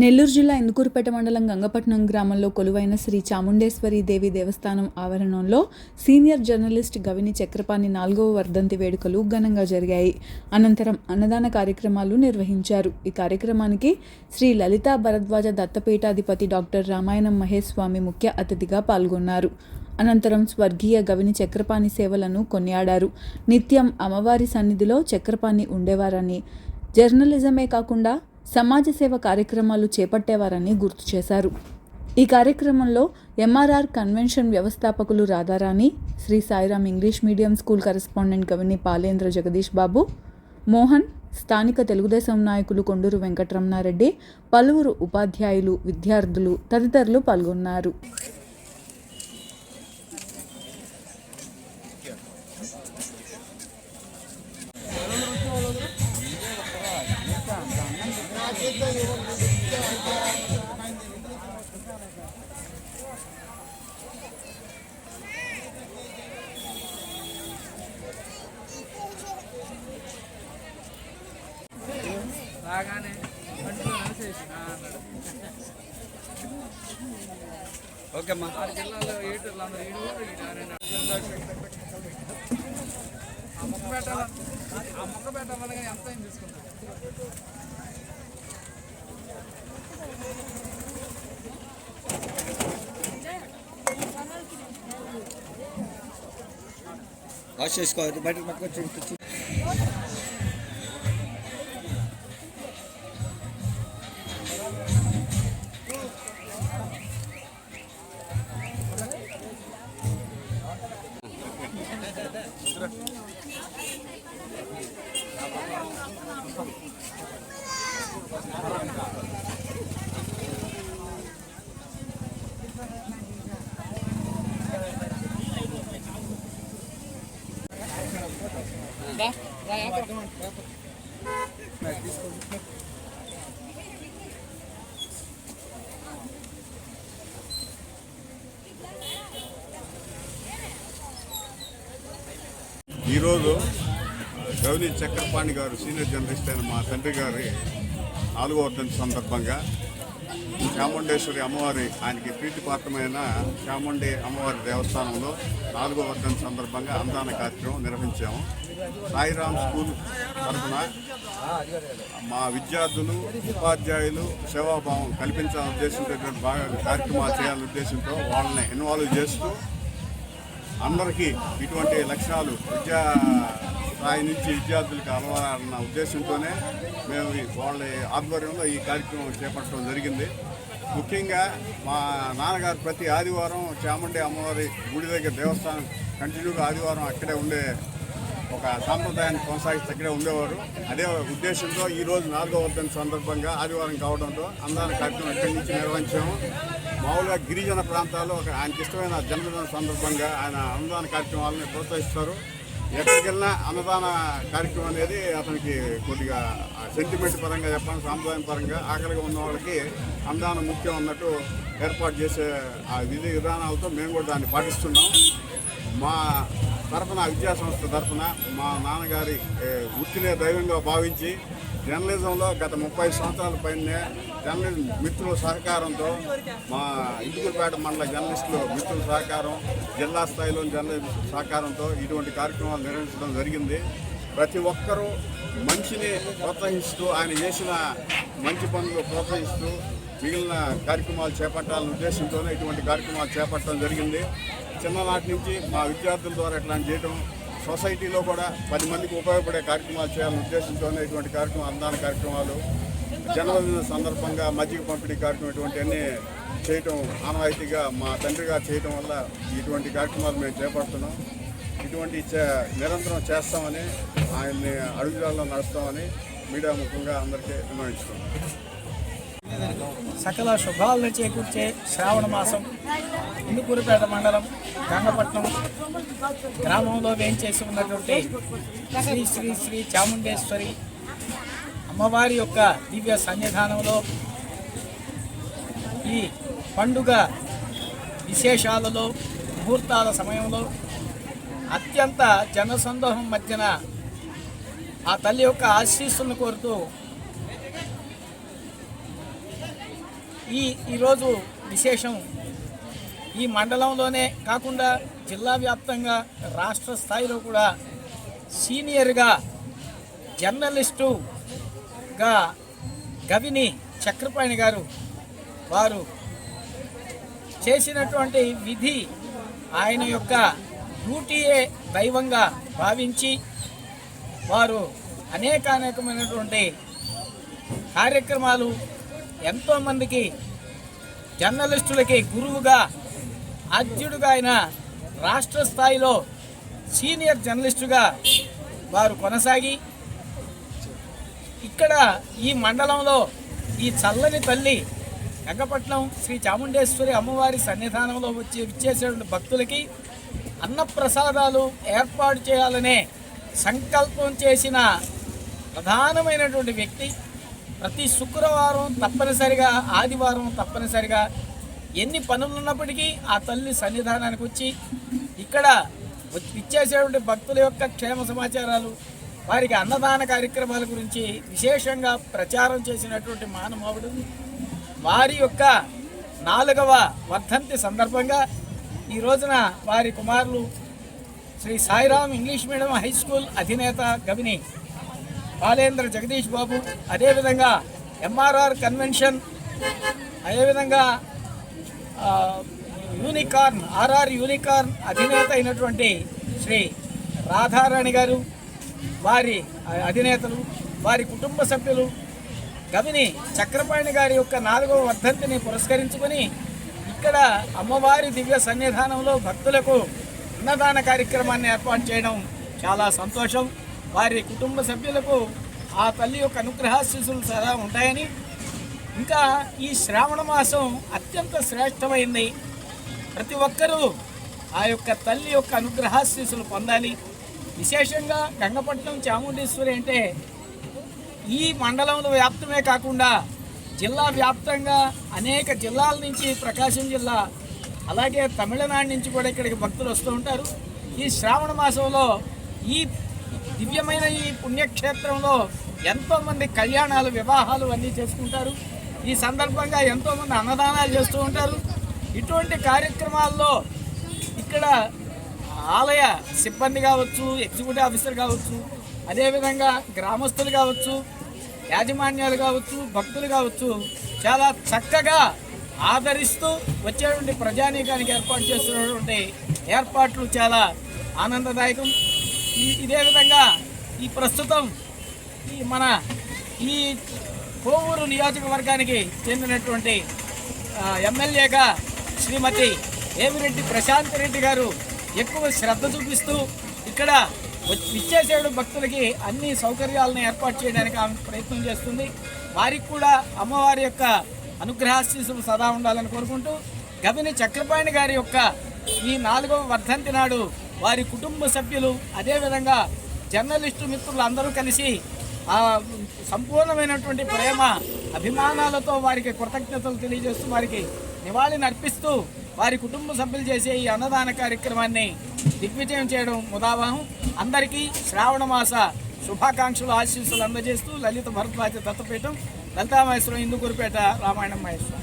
నెల్లూరు జిల్లా ఇందుకూరుపేట మండలం గంగపట్నం గ్రామంలో కొలువైన శ్రీ చాముండేశ్వరి దేవి దేవస్థానం ఆవరణంలో సీనియర్ జర్నలిస్ట్ గవిని చక్రపాణి నాలుగవ వర్ధంతి వేడుకలు ఘనంగా జరిగాయి. అనంతరం అన్నదాన కార్యక్రమాలు నిర్వహించారు. ఈ కార్యక్రమానికి శ్రీ లలితా భరద్వాజ దత్తపీఠాధిపతి డాక్టర్ రామాయణం మహేష్ స్వామి ముఖ్య అతిథిగా పాల్గొన్నారు. అనంతరం స్వర్గీయ గవిని చక్రపాణి సేవలను కొనియాడారు. నిత్యం అమ్మవారి సన్నిధిలో చక్రపాణి ఉండేవారని. జర్నలిజమే కాకుండా సమాజ సేవ కార్యక్రమాలు చేపట్టేవారని గుర్తు చేశారు. ఈ కార్యక్రమంలో ఎంఆర్ఆర్ కన్వెన్షన్ వ్యవస్థాపకులు Radharani Shri Sairam English medium school correspondent Kavini Palendra Jagadish బాబు మోహన్ స్థానిక తెలుగుదేశం నాయకులు కొండూరు వెంకటరమణారెడ్డి పలువురు ఉపాధ్యాయులు విద్యార్థులు తదితరులు పాల్గొన్నారు. రాగానే ఓకే అమ్మా ఆరు జిల్లాలో ఏటర్లు అందరూ ఏడు ఆ మొక్క పెట్టాల ఆ మొక్క పెట్టాలని కానీ ఎంత అయింది తీసుకుంటారు? వాష్ చేసుకోవాలి. బయట పక్క వచ్చి ఈరోజు గౌని చక్రపాణి గారు సీనియర్ జర్నలిస్ట్ అయిన మా తండ్రి గారి నాలుగో వర్ధంతి సందర్భంగా చాముండేశ్వరి అమ్మవారి ఆయనకి ప్రీతిపాత్రమైన చాముండి అమ్మవారి దేవస్థానంలో నాలుగో వర్ధంతి సందర్భంగా అందాన కార్యక్రమం నిర్వహించాము. సాయిరామ్ స్కూల్ తరఫున మా విద్యార్థులు ఉపాధ్యాయులు సేవాభావం కల్పించాలనే ఉద్దేశంతో బాగా కార్యక్రమాలు చేయాలనే ఉద్దేశంతో వాళ్ళని ఇన్వాల్వ్ చేస్తూ అందరికీ ఇటువంటి లక్ష్యాలు విద్యా స్థాయి నుంచి విద్యార్థులకు అలవాలన్న ఉద్దేశంతోనే మేము వాళ్ళ ఆధ్వర్యంలో ఈ కార్యక్రమం చేపట్టడం జరిగింది. ముఖ్యంగా మా నాన్నగారు ప్రతి ఆదివారం చాముండి అమ్మవారి గుడి దగ్గర దేవస్థానం కంటిన్యూగా ఆదివారం అక్కడే ఉండే ఒక సాంప్రదాయాన్ని కొనసాగిస్తూ అక్కడే ఉండేవారు. అదే ఉద్దేశంతో ఈరోజు నాలుగో వర్ధన సందర్భంగా ఆదివారం కావడంతో అందాన కార్యక్రమం ఇక్కడి నుంచి నిర్వహించాము. మామూలుగా గిరిజన ప్రాంతాల్లో ఒక ఆయనకి ఇష్టమైన జన్మదిన సందర్భంగా ఆయన అనుదాన కార్యక్రమాలను ప్రోత్సహిస్తారు. ఎక్కడికి వెళ్ళినా అన్నదాన కార్యక్రమం అనేది అతనికి కొద్దిగా సెంటిమెంట్ పరంగా చెప్పాలి సాంప్రదాయం పరంగా ఆకలిగా ఉన్న వాళ్ళకి అన్నదానం ముఖ్యం అన్నట్టు ఏర్పాటు చేసే ఆ విధి విధానాలతో మేము కూడా దాన్ని పాటిస్తున్నాం. మా తరఫున విద్యాసంస్థ తరఫున మా నాన్నగారి వృత్తినే దైవంగా భావించి జర్నలిజంలో గత ముప్పై సంవత్సరాల పైనే జర్నలిజం మిత్రుల సహకారంతో మా ఇందుకుపేట మండల జర్నలిస్టులు మిత్రుల సహకారం జిల్లా స్థాయిలో జర్నలిస్ట్ సహకారంతో ఇటువంటి కార్యక్రమాలు నిర్వహించడం జరిగింది. ప్రతి ఒక్కరూ మంచిని ప్రోత్సహిస్తూ ఆయన చేసిన మంచి పనులు ప్రోత్సహిస్తూ మిగిలిన కార్యక్రమాలు చేపట్టాలనే ఉద్దేశంతోనే ఇటువంటి కార్యక్రమాలు చేపట్టడం జరిగింది. చిన్ననాటి నుంచి మా విద్యార్థుల ద్వారా ఇట్లాంటి చేయడం సొసైటీలో కూడా పది మందికి ఉపయోగపడే కార్యక్రమాలు చేయాలనే ఉద్దేశంతోనే ఇటువంటి కార్యక్రమాలు అందాన కార్యక్రమాలు జన్మదిన సందర్భంగా మజ్జిగ పంపిణీ కార్యక్రమం ఇటువంటివన్నీ చేయటం ఆనవాయితీగా మా తండ్రి గారు చేయటం వల్ల ఇటువంటి కార్యక్రమాలు మేము చేపడుతున్నాం. ఇటువంటి చే- నిరంతరం చేస్తామని ఆయన్ని అడుగుజాల్లో నడుస్తామని మీడియా ముఖంగా అందరికీ విన్నవించుకున్నాం సకల శుభాలను చేకూర్చే శ్రావణ మాసం ఇందుకూరుపేట మండలం గంగపట్నం గ్రామంలో వేయించేసి ఉన్నటువంటి శ్రీ శ్రీ శ్రీ చాముండేశ్వరి అమ్మవారి యొక్క దివ్య సన్నిధానంలో ఈ పండుగ విశేషాలలో ముహూర్తాల సమయంలో అత్యంత జనసందోహం మధ్యన ఆ తల్లి యొక్క ఆశీస్సులను కోరుతూ ఈ ఈరోజు విశేషం. ఈ మండలంలోనే కాకుండా జిల్లా వ్యాప్తంగా రాష్ట్ర స్థాయిలో కూడా సీనియర్గా జర్నలిస్టుగా గవిని చక్రపాణి గారు వారు చేసినటువంటి విధి ఆయన యొక్క డ్యూటీయే దైవంగా భావించి వారు అనేకానేకమైనటువంటి కార్యక్రమాలు ఎంతోమందికి జర్నలిస్టులకి గురువుగా అర్జుడుగా ఆయన రాష్ట్ర స్థాయిలో సీనియర్ జర్నలిస్టుగా వారు కొనసాగి ఇక్కడ ఈ మండలంలో ఈ చల్లని తల్లి గంగపట్నం శ్రీ చాముండేశ్వరి అమ్మవారి సన్నిధానంలో వచ్చి విచ్చేసేటువంటి భక్తులకి అన్నప్రసాదాలు ఏర్పాటు చేయాలనే సంకల్పం చేసిన ప్రధానమైనటువంటి వ్యక్తి ప్రతి శుక్రవారం తప్పనిసరిగా ఆదివారం తప్పనిసరిగా ఎన్ని పనులున్నప్పటికీ ఆ తల్లి సన్నిధానానికి వచ్చి ఇక్కడ ఇచ్చేసేటువంటి భక్తుల యొక్క క్షేమ సమాచారాలు వారికి అన్నదాన కార్యక్రమాల గురించి విశేషంగా ప్రచారం చేసినటువంటి మానమావుడు వారి యొక్క నాలుగవ వర్ధంతి సందర్భంగా ఈ రోజున వారి కుమారులు Shri Sairam English medium high school అధినేత గవిని బాలేంద్ర జగదీష్ బాబు. అదేవిధంగా ఎంఆర్ఆర్ కన్వెన్షన్ అదేవిధంగా యూనికార్న్ ఆర్ఆర్ యూనికార్న్ అధినేత అయినటువంటి శ్రీ రాధారాణి గారు వారి అధినేతలు వారి కుటుంబ సభ్యులు కవిని చక్రపాణి గారి యొక్క నాలుగవ వర్ధంతిని పురస్కరించుకొని ఇక్కడ అమ్మవారి దివ్య సన్నిధానంలో భక్తులకు అన్నదాన కార్యక్రమాన్ని ఏర్పాటు చేయడం చాలా సంతోషం. వారి కుటుంబ సభ్యులకు ఆ తల్లి యొక్క అనుగ్రహాశీస్సులు సదా ఉంటాయని. ఇంకా ఈ శ్రావణ మాసం అత్యంత శ్రేష్టమైంది. ప్రతి ఒక్కరూ ఆ యొక్క తల్లి యొక్క అనుగ్రహాశీస్సులు పొందాలి. విశేషంగా గంగపట్నం చాముండేశ్వరి అంటే ఈ మండలంలో వ్యాప్తమే కాకుండా జిల్లా వ్యాప్తంగా అనేక జిల్లాల నుంచి ప్రకాశం జిల్లా అలాగే తమిళనాడు నుంచి కూడా ఇక్కడికి భక్తులు వస్తూ ఉంటారు. ఈ శ్రావణ మాసంలో ఈ దివ్యమైన ఈ పుణ్యక్షేత్రంలో ఎంతోమంది కళ్యాణాలు వివాహాలు అన్నీ చేసుకుంటారు. ఈ సందర్భంగా ఎంతోమంది అన్నదానాలు చేస్తూ ఉంటారు. ఇటువంటి కార్యక్రమాల్లో ఇక్కడ ఆలయ సిబ్బంది కావచ్చు ఎగ్జిక్యూటివ్ ఆఫీసర్ కావచ్చు అదేవిధంగా గ్రామస్తులు కావచ్చు యాజమాన్యాలు కావచ్చు భక్తులు కావచ్చు చాలా చక్కగా ఆదరిస్తూ వచ్చేటువంటి ప్రజానీకానికి ఏర్పాటు చేస్తున్నటువంటి ఏర్పాట్లు చాలా ఆనందదాయకం. ఇదే విధంగా ఈ ప్రస్తుతం ఈ మన ఈ కోవూరు నియోజకవర్గానికి చెందినటువంటి ఎమ్మెల్యేగా శ్రీమతి ఏమిరెడ్డి ప్రశాంత్ రెడ్డి గారు ఎక్కువ శ్రద్ధ చూపిస్తూ ఇక్కడ వచ్చి- విచ్చేసేడు భక్తులకి అన్ని సౌకర్యాలను ఏర్పాటు చేయడానికి ఆమె ప్రయత్నం చేస్తుంది. వారికి కూడా అమ్మవారి యొక్క అనుగ్రహాశీసులు సదా ఉండాలని కోరుకుంటూ గవిని చక్రపాణి గారి యొక్క ఈ నాలుగవ వర్ధంతి నాడు వారి కుటుంబ సభ్యులు అదేవిధంగా జర్నలిస్టు మిత్రులు అందరూ కలిసి సంపూర్ణమైనటువంటి ప్రేమ అభిమానాలతో వారికి కృతజ్ఞతలు తెలియజేస్తూ వారికి నివాళిని అర్పిస్తూ వారి కుటుంబ సభ్యులు చేసే ఈ అన్నదాన కార్యక్రమాన్ని దిగ్విజయం చేయడం ముదావాహం. అందరికీ శ్రావణ మాస శుభాకాంక్షలు ఆశీస్సులు అందజేస్తూ లలిత భరద్వాజ దత్తపీఠం లలితామహేశ్వరం ఇందుకూరుపేట రామాయణం మహేశ్వరం.